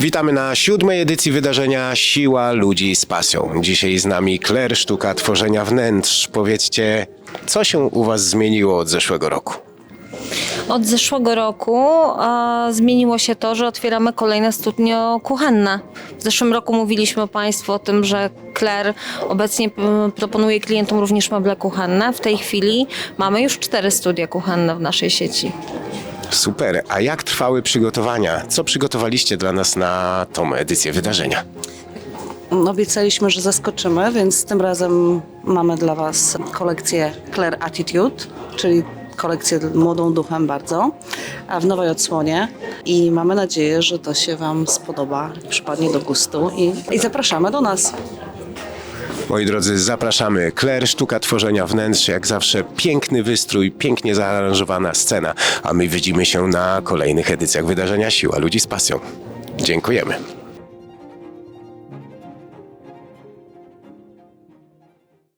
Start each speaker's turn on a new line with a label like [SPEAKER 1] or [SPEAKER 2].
[SPEAKER 1] Witamy na siódmej edycji wydarzenia Siła Ludzi z Pasją. Dzisiaj z nami Kler Sztuka Tworzenia Wnętrz. Powiedzcie, co się u Was zmieniło od zeszłego roku?
[SPEAKER 2] Od zeszłego roku e, zmieniło się to, że otwieramy kolejne studnio kuchenne. W zeszłym roku mówiliśmy Państwu o tym, że Kler obecnie proponuje klientom również meble kuchenne. W tej chwili mamy już cztery studia kuchenne w naszej sieci.
[SPEAKER 1] Super, a jak trwały przygotowania? Co przygotowaliście dla nas na tą edycję wydarzenia?
[SPEAKER 3] Obiecaliśmy, że zaskoczymy, więc tym razem mamy dla Was kolekcję Claire Attitude, czyli kolekcję młodą duchem bardzo, a w nowej odsłonie i mamy nadzieję, że to się Wam spodoba, przypadnie do gustu i, i zapraszamy do nas.
[SPEAKER 1] Moi drodzy, zapraszamy. Kler Sztuka Tworzenia Wnętrz, jak zawsze piękny wystrój, pięknie zaaranżowana scena, a my widzimy się na kolejnych edycjach wydarzenia Siła Ludzi z Pasją. Dziękujemy.